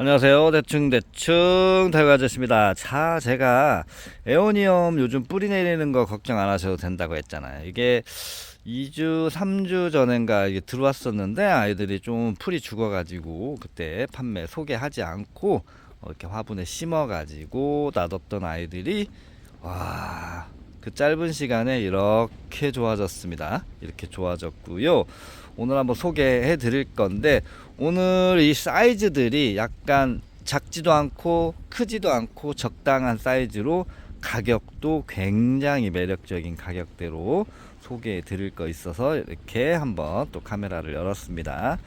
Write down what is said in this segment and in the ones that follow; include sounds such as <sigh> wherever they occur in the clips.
안녕하세요. 대충대충 대구 아저씨입니다. 자, 제가 에오니엄 요즘 뿌리 내리는 거 걱정 안 하셔도 된다고 했잖아요. 이게 2주, 3주 전인가 이게 들어왔었는데 아이들이 좀 풀이 죽어가지고 그때 판매 소개하지 않고 어, 이렇게 화분에 심어가지고 놔뒀던 아이들이 와, 그 짧은 시간에 이렇게 좋아졌습니다. 이렇게 좋아졌고요. 오늘 한번 소개해 드릴 건데 오늘 이 사이즈들이 약간 작지도 않고 크지도 않고 적당한 사이즈로 가격도 굉장히 매력적인 가격대로 소개해 드릴 거 있어서 이렇게 한번 또 카메라를 열었습니다.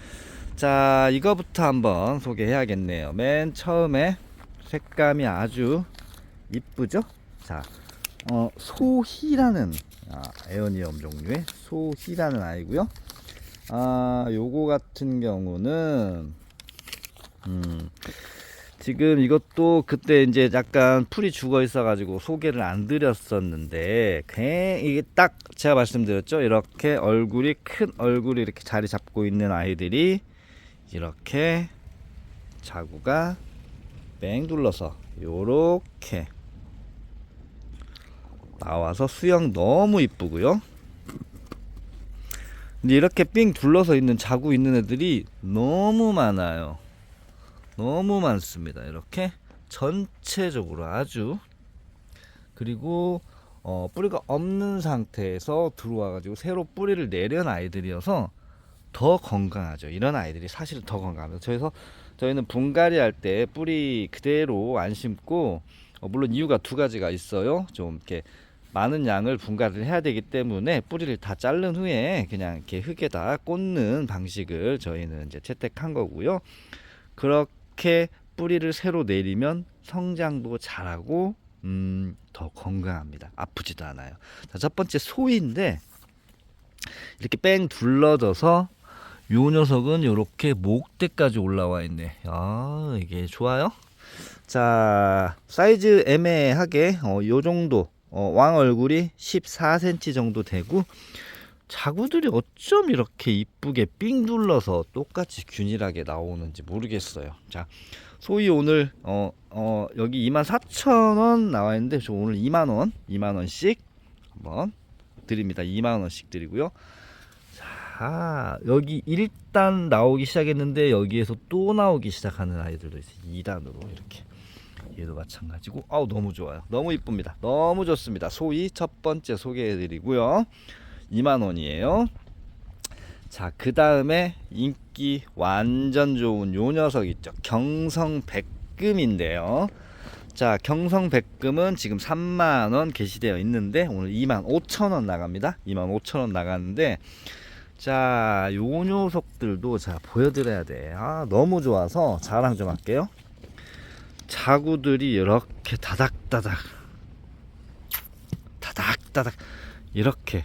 자, 이거부터 한번 소개해야겠네요. 맨 처음에 색감이 아주 이쁘죠? 자, 어, 소희라는 아, 에어니엄 종류의 소희라는 아이고요. 아, 요거 같은 경우는 음, 지금 이것도 그때 이제 약간 풀이 죽어 있어가지고 소개를 안 드렸었는데, 괜 이게 딱 제가 말씀드렸죠. 이렇게 얼굴이 큰 얼굴이 이렇게 자리 잡고 있는 아이들이 이렇게 자구가 뺑 둘러서 요렇게 나와서 수영 너무 이쁘고요. 근데 이렇게 삥 둘러서 있는 자구 있는 애들이 너무 많아요. 너무 많습니다. 이렇게 전체적으로 아주 그리고 어, 뿌리가 없는 상태에서 들어와 가지고 새로 뿌리를 내려는 아이들이어서 더 건강하죠. 이런 아이들이 사실은 더 건강합니다. 그래서 저희는 분갈이 할 때 뿌리 그대로 안 심고 어, 물론 이유가 두 가지가 있어요. 좀 이렇게 많은 양을 분갈이를 해야 되기 때문에 뿌리를 다 자른 후에 그냥 이렇게 흙에다 꽂는 방식을 저희는 이제 채택한 거고요. 그렇게 뿌리를 새로 내리면 성장도 잘하고 음, 더 건강합니다. 아프지도 않아요. 자, 첫 번째 소인데 이렇게 뺑 둘러져서 요 녀석은 이렇게 목대까지 올라와 있네. 아, 이게 좋아요. 자, 사이즈 애매하게 어, 요 정도 어, 왕 얼굴이 14cm 정도 되고 자구들이 어쩜 이렇게 이쁘게 삥 둘러서 똑같이 균일하게 나오는지 모르겠어요. 자, 소위 오늘 어, 어, 여기 24,000원 나와 있는데 저 오늘 2만 원, 2만 원씩 한번 드립니다. 2만 원씩 드리고요. 자, 여기 1단 나오기 시작했는데 여기에서 또 나오기 시작하는 아이들도 있어요. 2단으로 이렇게. 얘도 마찬가지고. 아우 너무 좋아요. 너무 이쁩니다. 너무 좋습니다. 소위 첫 번째 소개해 드리고요. 2만 원이에요. 자 그 다음에 인기 완전 좋은 요 녀석 있죠. 경성 백금인데요. 자 경성 백금은 지금 3만원 게시되어 있는데 오늘 2만 5천원 나갑니다. 2만 5천원 나가는데 자 요 녀석들도 자 보여드려야 돼 아 너무 좋아서 자랑 좀 할게요 자구들이 이렇게 다닥다닥 다닥다닥 이렇게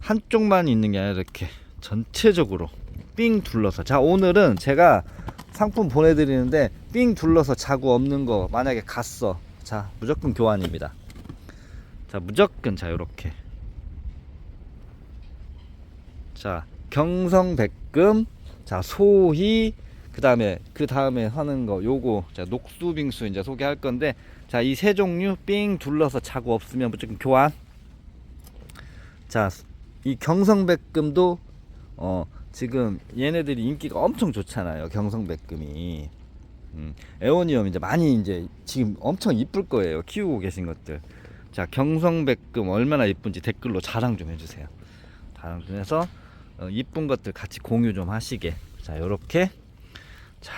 한쪽만 있는 게 아니라 이렇게 전체적으로 삥 둘러서. 자 오늘은 제가 상품 보내드리는데 삥 둘러서 자구 없는 거 만약에 갔어. 자 무조건 교환입니다. 자 무조건 자 요렇게. 자 경성백금 자 소희 그 다음에 그 다음에 하는 거 요거 자 녹수빙수 이제 소개할 건데 자 이 세 종류 삥 둘러서 자고 없으면 무조건 교환. 자 이 경성백금도 어 지금 얘네들이 인기가 엄청 좋잖아요 경성백금이. 음, 에오니엄 이제 많이 이제 지금 엄청 이쁠 거예요 키우고 계신 것들. 자 경성백금 얼마나 이쁜지 댓글로 자랑 좀 해주세요. 자랑 좀 해서 어, 이쁜 것들 같이 공유 좀 하시게. 자 요렇게 자,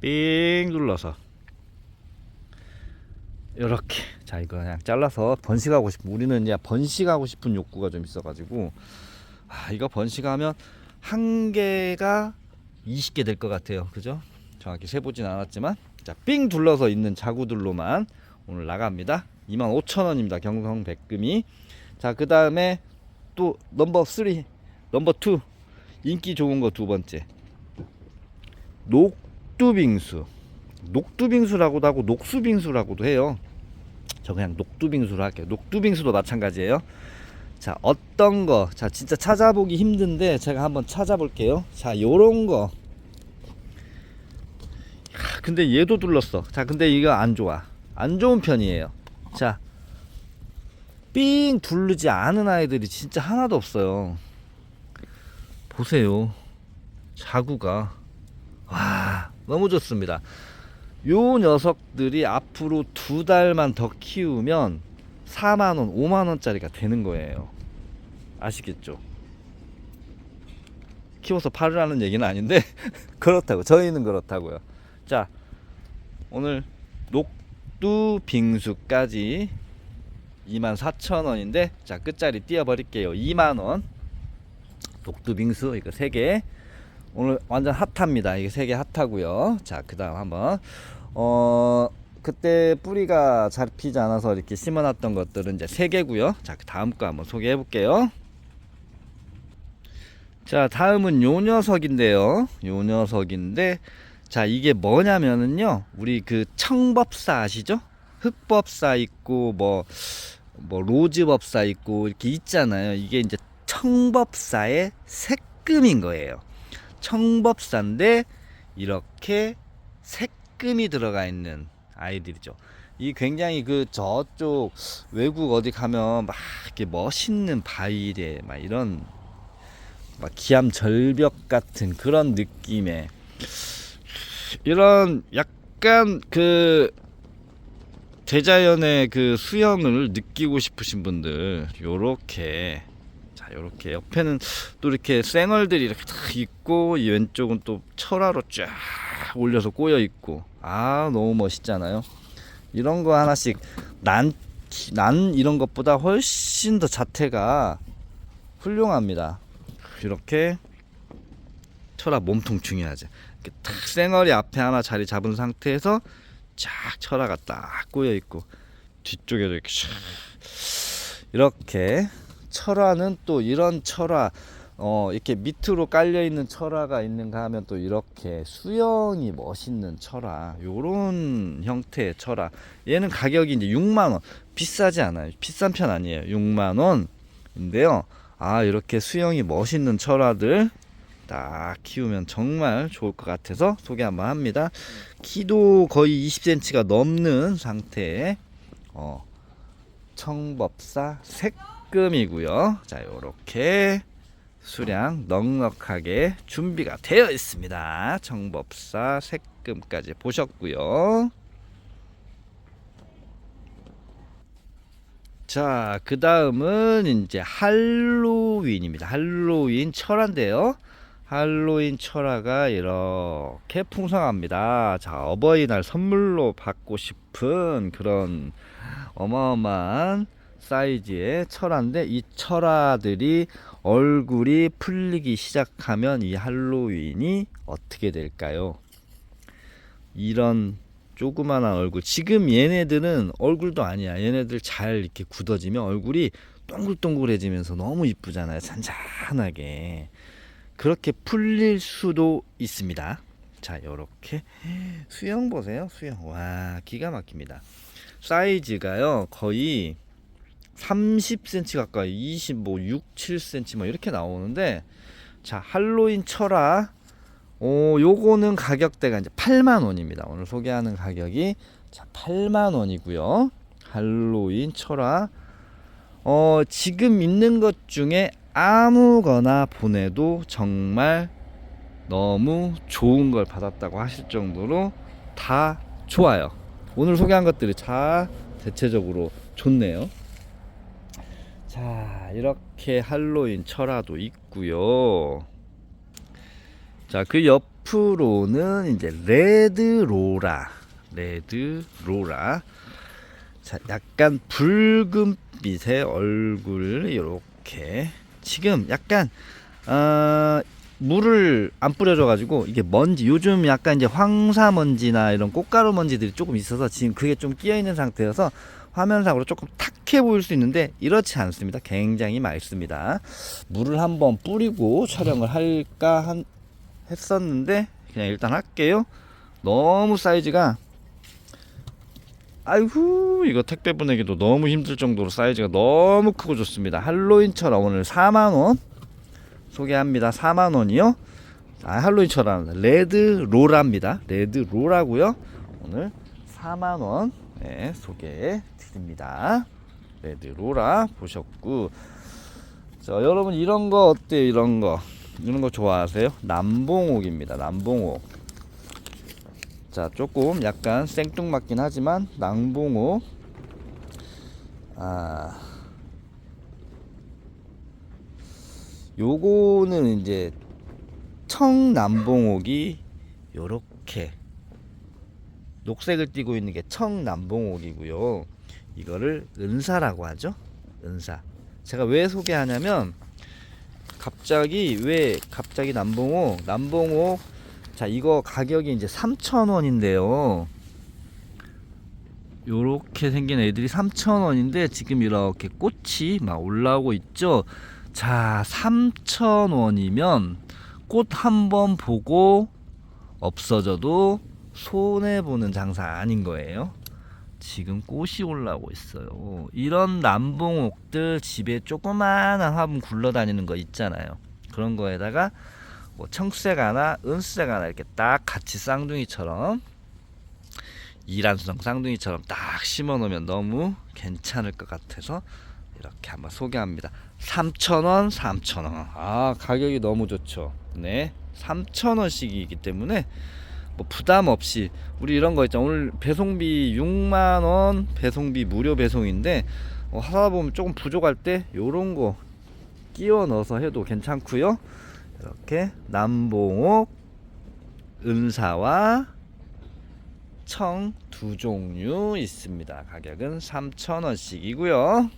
삥 눌러서. 이렇게. 자 이거 그냥 잘라서 번식하고 싶은 우리는 이제 번식하고 싶은 욕구가 좀 있어가지고. 아 이거 번식하면 한 개가 20개 될 것 같아요. 그죠? 정확히 세보진 않았지만. 자삥 둘러서 있는 자구들로만 오늘 나갑니다. 25,000원입니다. 경성 백금이. 자그 다음에 또 넘버 3 넘버 2 인기 좋은 거 두 번째 녹두빙수 녹두빙수라고도 하고 녹수빙수라고도 해요 저 그냥 녹두빙수로 할게요 녹두빙수도 마찬가지예요 자 어떤 거 자 진짜 찾아보기 힘든데 제가 한번 찾아볼게요 자 요런 거 야, 근데 얘도 둘렀어. 자, 근데 이거 안 좋아. 안 좋은 편이에요. 자, 삥 두르지 않은 아이들이 진짜 하나도 없어요. 보세요. 자구가. 와, 너무 좋습니다. 요 녀석들이 앞으로 두 달만 더 키우면 4만원, 5만원짜리가 되는 거예요. 아시겠죠? 키워서 팔으라는 얘기는 아닌데, <laughs> 그렇다고. 저희는 그렇다고요. 자, 오늘 녹두 빙수까지 24,000원인데, 자, 끝자리 띄워버릴게요. 2만원. 녹두 빙수, 이거 3개. 오늘 완전 핫합니다. 이게 3개 핫하고요. 자, 그 다음 한번. 어, 그때 뿌리가 잘 피지 않아서 이렇게 심어놨던 것들은 이제 3개고요. 자, 그 다음 거 한번 소개해 볼게요. 자, 다음은 요 녀석인데요. 요 녀석인데, 자, 이게 뭐냐면은요. 우리 그 청법사 아시죠? 흑법사 있고, 뭐, 뭐, 로즈법사 있고, 이렇게 있잖아요. 이게 이제 청법사의 색금인 거예요. 청법사인데, 이렇게 색금이 들어가 있는 아이들이죠. 이 굉장히 그 저쪽 외국 어디 가면 막 이렇게 멋있는 바위에 막 이런 막 기암 절벽 같은 그런 느낌의 이런 약간 그 대자연의 그 수영을 느끼고 싶으신 분들 요렇게 자 요렇게 옆에는 또 이렇게 쌩얼들이 이렇게 딱 있고 이 왼쪽은 또 철화로 쫙 올려서 꼬여 있고. 아 너무 멋있잖아요. 이런 거 하나씩 난, 난 이런 것보다 훨씬 더 자태가 훌륭합니다. 이렇게 철화 몸통 중요하죠. 이렇게 탁 쌩얼이 앞에 하나 자리 잡은 상태에서 쫙 철화가 딱 꼬여 있고 뒤쪽에도 이렇게 샥 이렇게 철화는 또 이런 철화 어 이렇게 밑으로 깔려 있는 철화가 있는가 하면 또 이렇게 수영이 멋있는 철화 요런 형태의 철화. 얘는 가격이 이제 6만 원. 비싸지 않아요. 비싼 편 아니에요. 6만 원인데요. 아 이렇게 수영이 멋있는 철화들 딱 키우면 정말 좋을 것 같아서 소개 한번 합니다. 키도 거의 20cm가 넘는 상태의 어, 청법사 색 금이고요 자 요렇게 수량 넉넉하게 준비가 되어 있습니다 청법사 색금까지 보셨고요 자, 그 다음은 이제 할로윈입니다. 할로윈 철화인데요. 할로윈 철화가 이렇게 풍성합니다. 자, 어버이날 선물로 받고 싶은 그런 어마어마한 사이즈의 철화인데 이 철화들이 얼굴이 풀리기 시작하면 이 할로윈이 어떻게 될까요? 이런 조그만한 얼굴. 지금 얘네들은 얼굴도 아니야. 얘네들 잘 이렇게 굳어지면 얼굴이 동글동글해지면서 너무 이쁘잖아요. 잔잔하게. 그렇게 풀릴 수도 있습니다. 자, 요렇게 수영 보세요. 수영. 와, 기가 막힙니다. 사이즈가요. 거의 30cm 가까이 25, 6, 7cm 뭐 이렇게 나오는데 자, 할로윈 철화 오, 요거는 가격대가 이제 8만 원입니다. 오늘 소개하는 가격이 자, 8만 원이고요. 할로윈 철화. 어, 지금 있는 것 중에 아무거나 보내도 정말 너무 좋은 걸 받았다고 하실 정도로 다 좋아요. 오늘 소개한 것들이 다 대체적으로 좋네요. 자, 이렇게 할로윈 철화도 있고요. 자, 그 옆으로는 이제 레드 로라. 레드 로라. 자, 약간 붉은빛의 얼굴 이렇게 지금 약간 어, 물을 안 뿌려줘 가지고 이게 먼지 요즘 약간 이제 황사 먼지나 이런 꽃가루 먼지들이 조금 있어서 지금 그게 좀 끼어 있는 상태여서 화면상으로 조금 탁해 보일 수 있는데 이렇지 않습니다. 굉장히 맑습니다. 물을 한번 뿌리고 촬영을 할까 한, 했었는데 그냥 일단 할게요. 너무 사이즈가 아이고 이거 택배 보내기도 너무 힘들 정도로 사이즈가 너무 크고 좋습니다. 할로윈처럼 오늘 4만 원 소개합니다. 4만 원이요. 아 할로윈처럼 레드 로라입니다. 레드 로라고요. 오늘 4만 원 네, 소개해 드립니다. 레드 로라 보셨고 자 여러분 이런 거 어때요? 이런 거 이런 거 좋아하세요? 남봉옥입니다. 남봉옥 자 조금 약간 생뚱맞긴 하지만 남봉옥 아 요거는 이제 청남봉옥이 요렇게 녹색을 띠고 있는 게 청남봉옥이고요. 이거를 은사라고 하죠. 은사. 제가 왜 소개하냐면 갑자기 왜 갑자기 남봉옥 남봉옥 자 이거 가격이 이제 3,000원인데요. 요렇게 생긴 애들이 3,000원인데 지금 이렇게 꽃이 막 올라오고 있죠. 자, 3,000원이면 꽃 한 번 보고 없어져도 손해 보는 장사 아닌 거예요. 지금 꽃이 올라오고 있어요. 이런 남봉옥들 집에 조그마한 화분 굴러다니는 거 있잖아요. 그런 거에다가 뭐 청색 하나, 은색 하나 이렇게 딱 같이 쌍둥이처럼 이란수성 쌍둥이처럼 딱 심어 놓으면 너무 괜찮을 것 같아서 이렇게 한번 소개합니다. 3,000원, 3,000원. 아, 가격이 너무 좋죠. 네. 3,000원씩이기 때문에 뭐 부담 없이 우리 이런 거 있잖아. 오늘 배송비 6만 원, 배송비 무료 배송인데 어, 하다 보면 조금 부족할 때 요런 거 끼워 넣어서 해도 괜찮고요. 이렇게 남봉옥 은사와 청 두 종류 있습니다. 가격은 3,000원씩이고요.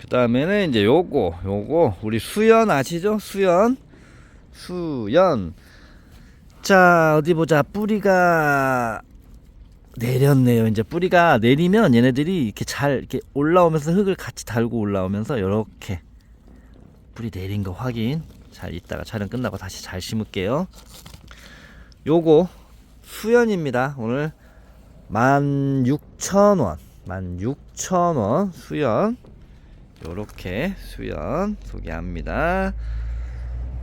그 다음에는 이제 요거 요거 우리 수연 아시죠? 수연 수연. 자 어디 보자. 뿌리가 내렸네요. 이제 뿌리가 내리면 얘네들이 이렇게 잘 이렇게 올라오면서 흙을 같이 달고 올라오면서 이렇게 뿌리 내린 거 확인. 잘 이따가 촬영 끝나고 다시 잘 심을게요. 요거 수연입니다. 오늘 16,000원. 16,000원 수연. 요렇게 수연 소개합니다.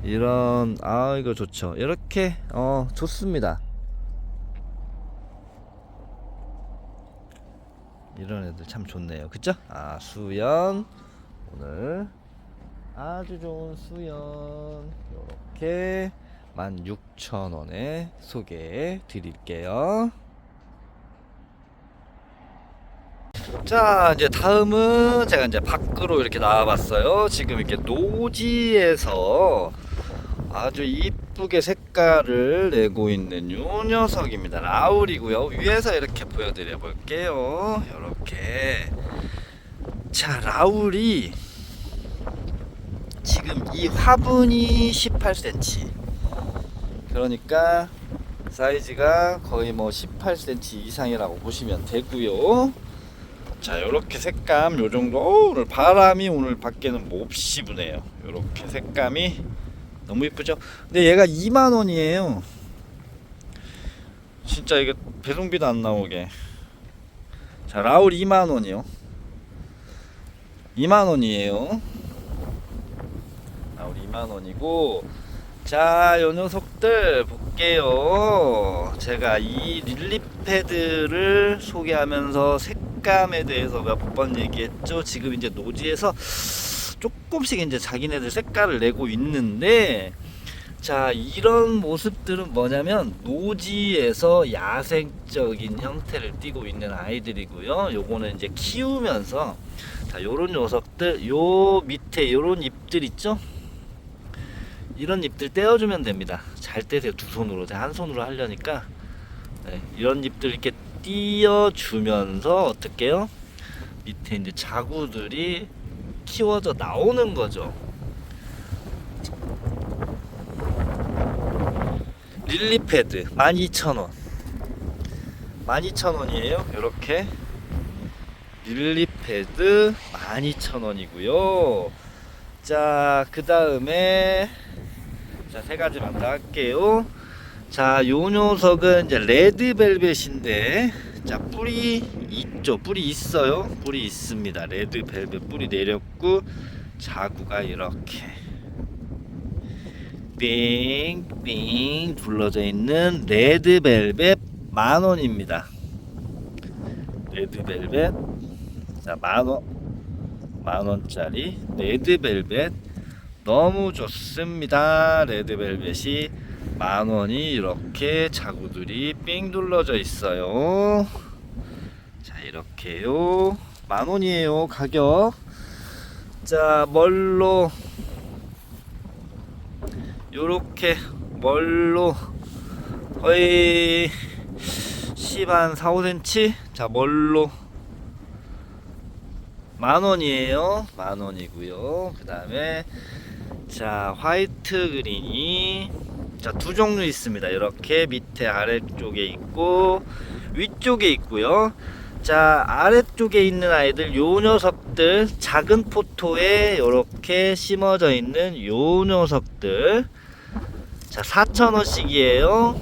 이런 아 이거 좋죠. 이렇게 어 좋습니다. 이런 애들 참 좋네요. 그죠? 아 수연 오늘 아주 좋은 수연 요렇게 16,000원에 소개해 드릴게요. 자 이제 다음은 제가 이제 밖으로 이렇게 나와봤어요 지금 이렇게 노지에서 아주 이쁘게 색깔을 내고 있는 요 녀석입니다. 라울이고요. 위에서 이렇게 보여드려 볼게요. 이렇게. 자 라울이 지금 이 화분이 18cm 그러니까 사이즈가 거의 뭐 18cm 이상이라고 보시면 되고요. 자 요렇게 색감 요정도. 어, 오늘 바람이 오늘 밖에는 몹시 부네요. 요렇게 색감이 너무 이쁘죠? 근데 얘가 2만 원이에요. 진짜 이게 배송비도 안 나오게. 자 라울 2만 원이요. 2만 원이에요. 라울 2만 원이고. 자 요 녀석들 볼게요. 제가 이 릴리 패드를 소개하면서 색감에 대해서 몇 번 얘기했죠. 지금 이제 노지에서 조금씩 이제 자기네들 색깔을 내고 있는데 자 이런 모습들은 뭐냐면 노지에서 야생적인 형태를 띠고 있는 아이들이고요. 요거는 이제 키우면서 자 요런 녀석들 요 밑에 요런 잎들 있죠? 이런 잎들 떼어주면 됩니다. 잘 떼세요. 두 손으로. 한 손으로 하려니까. 네, 이런 잎들 이렇게 띄어주면서 어떻게요? 밑에 이제 자구들이 키워져 나오는 거죠. 릴리패드 12,000원. 12,000원이에요. 요렇게 릴리패드 12,000원이고요. 자그 다음에 자세 가지만 더 할게요. 자요 녀석은 이제 레드벨벳인데 자 뿌리 있죠 뿌리 있어요 뿌리 있습니다 레드 벨벳 뿌리 내렸고 자구가 이렇게 빙빙 둘러져 있는 레드 벨벳 만 원입니다. 레드 벨벳 자 만 원 만 원짜리 레드벨벳 너무 좋습니다. 레드벨벳이 만 원이 이렇게 자구들이 삥 둘러져 있어요. 자 이렇게요. 만 원이에요 가격. 자 멀로? 요렇게 멀로? 거의 10한 4, 5cm 자 멀로? 만 원이에요. 만 원이고요. 그 다음에 자 화이트 그린이. 자 두 종류 있습니다. 이렇게 밑에 아래쪽에 있고 위쪽에 있고요 자 아래쪽에 있는 아이들 요 녀석들 작은 포토에 이렇게 심어져 있는 요 녀석들. 자 4,000원씩이에요.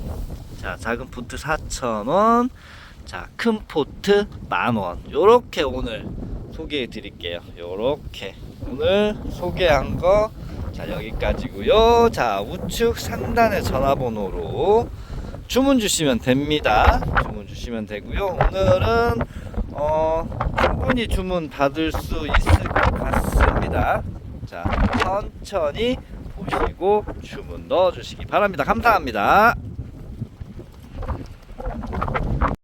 자 작은 포트 4,000원. 자큰 포트 만원. 요렇게 오늘 소개해 드릴게요. 요렇게. 오늘 소개한 거 자 여기까지고요. 자 우측 상단의 전화번호로 주문 주시면 됩니다. 주문 주시면 되고요. 오늘은 어, 충분히 주문 받을 수 있을 것 같습니다. 자, 천천히 보시고 주문 넣어 주시기 바랍니다. 감사합니다.